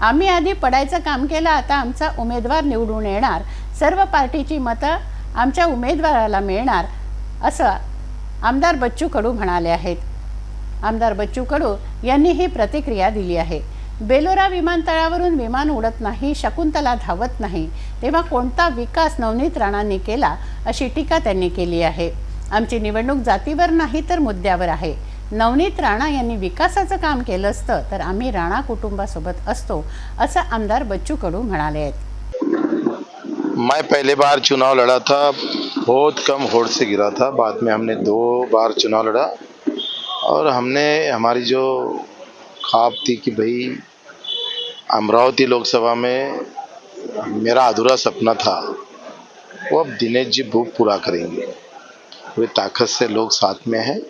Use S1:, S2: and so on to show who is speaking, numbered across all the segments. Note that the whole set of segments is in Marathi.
S1: आम्ही आधी पडायचं काम केलं आता आमचा उमेदवार निवडून येणार. सर्व पार्टीची मतं आमच्या उमेदवाराला मिळणार असं आमदार बच्चू कडू म्हणाले आहेत. आमदार बच्चू कडू यांनी ही प्रतिक्रिया दिली आहे. बेलोरा विमानतळावरून विमान उडत नाही शकुंतला धावत नाही तेव्हा कोणता विकास नवनीत राणांनी केला अशी टीका त्यांनी केली आहे. आमची निवडणूक जातीवर नाही तर मुद्द्यावर आहे. नवनीत राणा यांनी विकासाचं काम केलं असतं तर आम्ही राणा कुटुंबासोबत असतो असं आमदार बच्चू कडू म्हणाले आहेत.
S2: मैं पहले बार चुनाव लड़ा था बहुत कम वोट से गिरा था। बाद में हमने दो बार चुनाव लड़ा और हमने हमारी जो ख्वाब थी कि भाई अमरावती लोकसभा में मेरा अधूरा सपना था वो अब दिनेश जी भूख पूरा करेंगे। वे ताकत से लोग साथ में हैं।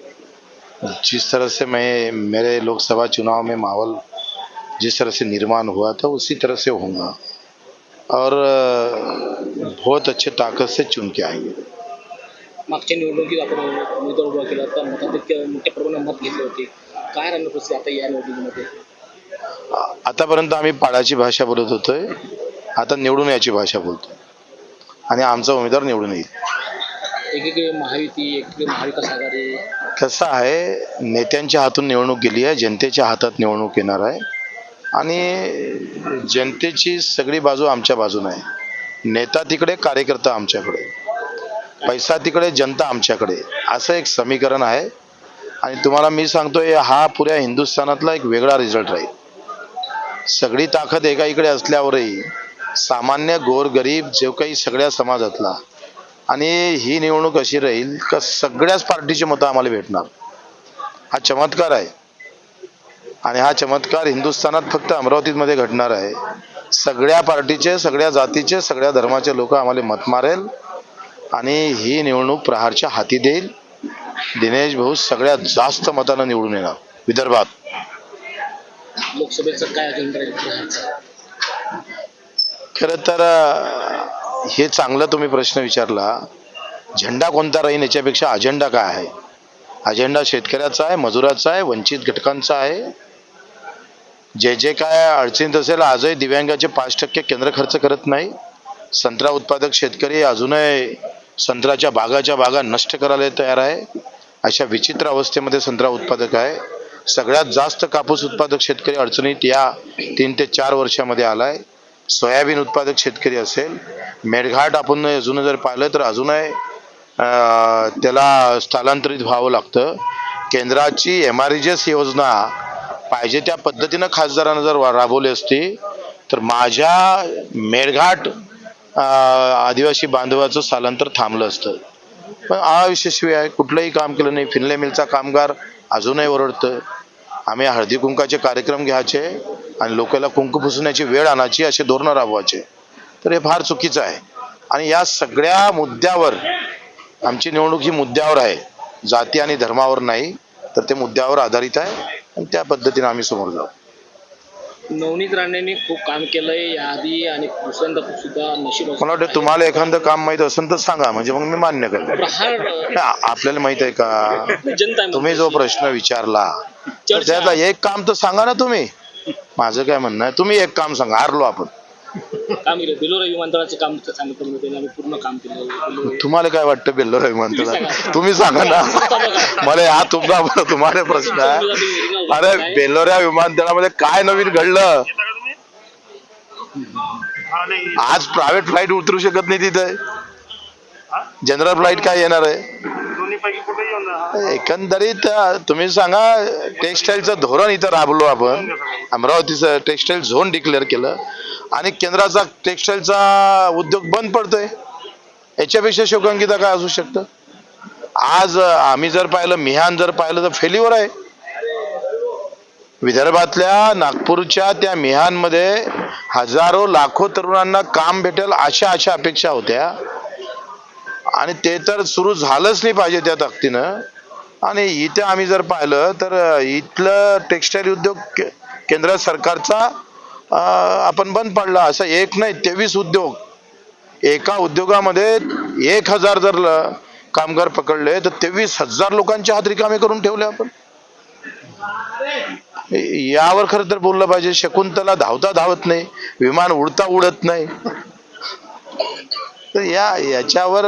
S2: जिस तरह से मैं मेरे लोकसभा चुनाव में माहौल जिस तरह से निर्माण हुआ था उसी तरह से होगा। और बहुत अच्छे ताकत से चुन के आएंगे।
S3: मागच्या निवडणुकीत आपण उमेदवार उभा केला तर मताधिक्य मोठ्या प्रमाणात मत घेतले होते. काय आता या निवडणुकीमध्ये?
S2: आतापर्यंत आम्ही पाडाची भाषा बोलत होतोय. आता निवडून याची भाषा बोलतोय. आणि आमचा उमेदवार निवडून येईल.
S3: एकीकडे महायुती एकीकडे महाविकास आघाडी.
S2: कसं आहे. नेत्यांच्या हातून निवडणूक गेली आहे. जनतेच्या हातात निवडणूक येणार आहे. आणि जनतेची सगळी बाजू आमच्या बाजून आहे. नेता तिकडे कार्यकर्ता आमच्याकडे. पैसा तिकडे जनता आमच्याकडे. असं एक समीकरण आहे. आणि तुम्हाला मी सांगतोय हा पुऱ्या हिंदुस्थानातला एक वेगळा रिझल्ट राहील. सगळी ताकद एका इकडे असल्यावरही सामान्य गोरगरीब जो काही सगळ्या समाजातला आणि ही निवडणूक अशी राहील का सगळ्याच पार्टीची मतं आम्हाला भेटणार. हा चमत्कार आहे. आणि हा चमत्कार हिंदुस्थानात फक्त अमरावतीमध्ये घडणार आहे. सगळ्या पार्टीचे सगळ्या जातीचे सगळ्या धर्माचे लोक आम्हाला मत मारेल. आणि ही निवडणूक प्रहारच्या हाती देईल. दिनेश भाऊ सगळ्यात जास्त मतानं निवडून येणार. विदर्भात.
S3: लोकसभेचं काय?
S2: खरं तर हे चांगलं तुम्ही प्रश्न विचारला. झेंडा कोणता राहील याच्यापेक्षा अजेंडा काय आहे? अजेंडा शेतकऱ्याचा आहे मजुराचा आहे वंचित घटकांचा आहे. जे जे काय अडचणीत असेल आजही दिव्यांगाचे पाच टक्के केंद्र खर्च करत नाही. संत्रा उत्पादक शेतकरी अजूनही संत्र्याच्या बागाच्या बागा नष्ट करायला तयार आहे. अशा विचित्र अवस्थेमध्ये संत्रा उत्पादक आहे. सगळ्यात जास्त कापूस उत्पादक शेतकरी अडचणीत या तीन ते चार वर्षामध्ये आला आहे सोयाबीन उत्पादक शेतकरी असेल मेळघाट आपण अजून जर पाहिलं तर अजूनही त्याला स्थलांतरित व्हावं लागतं. केंद्राची एम आर योजना पाहिजे त्या पद्धतीनं खासदारानं जर वा- राबवली असती तर माझ्या मेळघाट आदिवासी बांधवाचं स्थलांतर थांबलं असतं. पण अयशस्वी आहे कुठलंही काम केलं नाही. फिनले मिलचा कामगार अजूनही ओरडतं. आम्ही हळदी कुंकाचे कार्यक्रम घ्यायचे. आणि लोकांना कुंकू पुसण्याची वेळ आणायची असे धोरणं राबवायचे. तर हे फार चुकीचं आहे. आणि या सगळ्या मुद्द्यावर आमची निवडणूक ही मुद्द्यावर आहे. जाती आणि धर्मावर नाही तर ते मुद्द्यावर आधारित आहे. आणि त्या पद्धतीने आम्ही समोर जाऊ.
S3: नवनीत राणेंनी खूप काम केलंय. याआधी आणि दुसऱ्यांदा सुद्धा नशीब
S2: मला वाटतं तुम्हाला एखादं काम माहीत असेल तर सांगा. म्हणजे मग मी मान्य करतो आपल्याला माहीत आहे का?
S3: जनता
S2: तुम्ही जो प्रश्न विचारला. त्यातला एक काम तर सांगा ना तुम्ही. माझं काय म्हणणं आहे? तुम्ही एक काम सांगा हारलो आपण.
S3: काम केलं बिलोरा विमानतळाचं काम सांगितलं होतं त्यांनी आम्ही पूर्ण काम केलं.
S2: तुम्हाला काय वाटतं बेल्लोर
S3: सांगा.
S2: तुम्ही सांगा ना. मला हा तुमचा तुम्हाला प्रश्न आहे. अरे बेल्लोऱ्या विमानतळामध्ये काय नवीन घडलं? आज प्रायव्हेट फ्लाईट उतरू शकत नाही तिथे. जनरल फ्लाईट काय येणार आहे? एकंदरीत तुम्ही सांगा टेक्सटाईलचं धोरण इथं राबलो आपण. अमरावतीचं टेक्सटाईल झोन डिक्लेअर केलं. आणि केंद्राचा टेक्सटाईलचा उद्योग बंद पडतोय. याच्यापेक्षा शोकांकिता काय असू शकतं? आज आम्ही जर पाहिलं मिहान जर पाहिलं तर फेल्युअर आहे. विदर्भातल्या नागपूरच्या त्या मिहानमध्ये हजारो लाखो तरुणांना काम भेटेल अशा अशा अपेक्षा होत्या. आणि ते तर सुरू झालंच नाही पाहिजे त्या ताकदीनं. आणि इथे आम्ही जर पाहिलं तर इथलं टेक्सटाईल उद्योग के- केंद्र सरकारचा आपण बंद पडला. असं एक नाही तेवीस उद्योग. एका उद्योगामध्ये एक हजार जर कामगार पकडले तर तेवीस हजार लोकांच्या हात रिकामे करून ठेवले आपण. यावर खरं तर बोललं पाहिजे. शकुंतला धावता धावत नाही. विमान उडता उडत नाही. तर या याच्यावर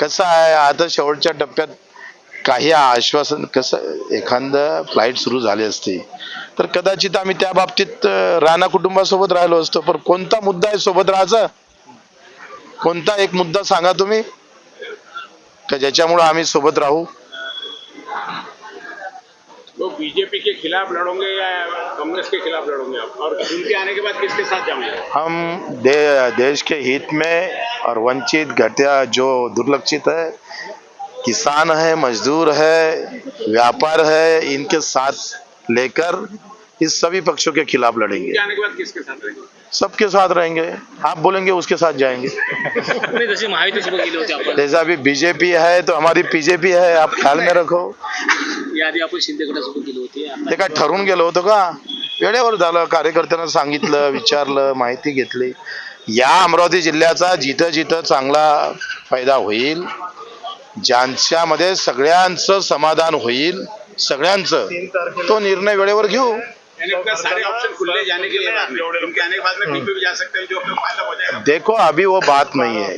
S2: कसं आहे आता शेवटच्या टप्प्यात काही आश्वासन कसं एखादं फ्लाईट सुरू झाली असती तर कदाचित आम्ही त्या बाबतीत राणा कुटुंबासोबत राहिलो असतो. पण कोणता मुद्दा आहे सोबत राहायचा? कोणता एक मुद्दा सांगा तुम्ही? का ज्याच्यामुळं आम्ही सोबत राहू?
S4: तो बीजेपी के खिलाफ लड़ोगे या कांग्रेस के खिलाफ लड़ोगे आप? और उनके आने के बाद किसके साथ जाओगे?
S2: हम दे, देश के हित में और वंचित घटिया जो दुर्लक्षित है किसान है मजदूर है व्यापार है इनके साथ लेकर इस सभी पक्षों के खिलाफ लड़ेंगे।
S4: आने के बाद किसके साथ रहेंगे?
S2: सबके साथ रहेंगे। आप बोलेंगे उसके साथ जाएँगे। जैसा अभी बीजेपी है तो हमारी बीजेपी है आप ख्याल में रखो।
S3: याआधी आपण शिंदे गटासोबत गेलो होते. आता
S2: ते काय ठरवून गेलो होतो का? वेळेवर झालं कार्यकर्त्यांना सांगितलं विचारलं माहिती घेतली. या अमरावती जिल्ह्याचा जिथं जिथं चांगला फायदा होईल ज्यांच्यामध्ये सगळ्यांचं समाधान होईल सगळ्यांचं तो निर्णय वेळेवर घेऊ. देखो अभी वो बात नहीं है.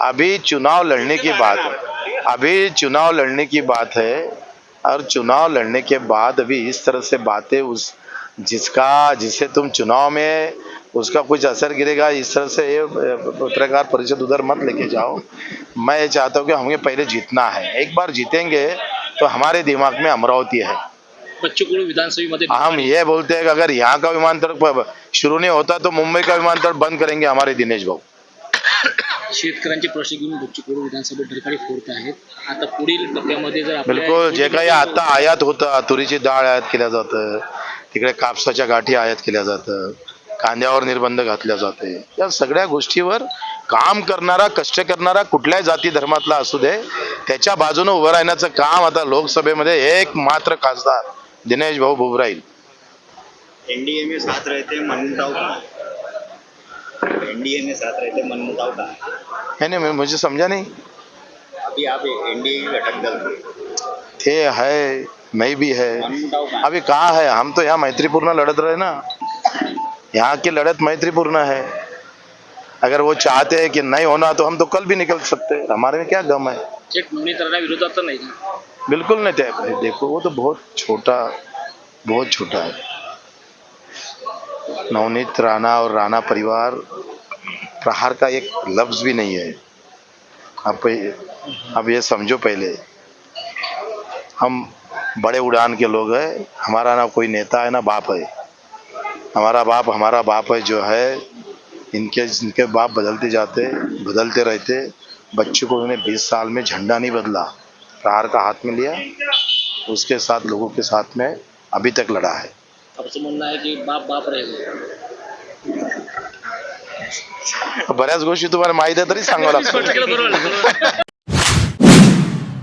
S2: अभी चुनाव लड़ने की बात है. अभी चुनाव लड़ने की बात है. और चुनाव लड़ने के बाद अभी इस तरह से बातें उस जिसका जिसे तुम चुनाव में उसका कुछ असर गिरेगा इस तरह से ये पत्रकार परिषद उधर मत लेके जाओ। मैं ये चाहता हूँ कि हमें पहले जीतना है। एक बार जीतेंगे तो हमारे दिमाग में अमरावती है।
S3: विधानसभेमध्ये
S2: हम ये बोलते हैं कि अगर यहाँ का विमानतल शुरू नहीं होता तो मुंबई का विमानतल बंद करेंगे हमारे दिनेश भाऊ।
S3: शेतकऱ्यांचे प्रश्न घेऊन बच्चू कडू विधानसभेत ढरकाळी फोडत आहेत. आता पुढील टप्प्यामध्ये जर आपल्या-
S2: बिलकुल जे काही आता आयात होतं तुरीची डाळ आयात केल्या जातं तिकडे कापसाच्या गाठी आयात केल्या जातं कांद्यावर निर्बंध घातल्या जाते. या सगळ्या गोष्टीवर काम करणारा कष्ट करणारा कुठल्याही जाती धर्मातला असू दे त्याच्या बाजूने उभं राहण्याचं काम आता लोकसभेमध्ये एक मात्र खासदार दिनेश भाऊ बुबराईल.
S5: एनडीए में साथ रहते का? एनडीए में साथ रहते हैं मनमुटाव का
S2: है ना मैं- मुझे समझा नहीं।
S5: अभी आप एनडीए के घटक दल थे
S2: है नहीं भी है। अभी कहाँ है? हम तो यहाँ मैत्रीपूर्ण लड़त रहे ना। यहाँ की लड़त मैत्रीपूर्ण है। अगर वो चाहते हैं कि नहीं होना तो हम तो कल भी निकल सकते हैं। हमारे में क्या गम है?
S3: तर नाही
S2: बिल्कुल नहीं थे। देखो वो तो बहुत छोटा बहुत छोटा है। नवनीत राणा और राणा परिवार प्रहार का एक लफ्ज भी नहीं है। अब अब ये समझो पहले। हम बड़े उड़ान के लोग हैं, हमारा ना कोई नेता है, ना बाप है। हमारा बाप हमारा बाप है जो है, इनके इनके बाप बदलते जाते, बदलते रहते, बच्चों को उन्होंने 20 साल में झंडा नहीं बदला, प्रहार का हाथ में लिया, उसके साथ, लोगों के साथ में अभी तक लड़ा है।
S3: आपचं म्हणणं आहे की बाप बाप रहेगा
S2: बऱ्याच गोष्टी तुम्हाला माहिती आहे तरी सांगावं लागतं.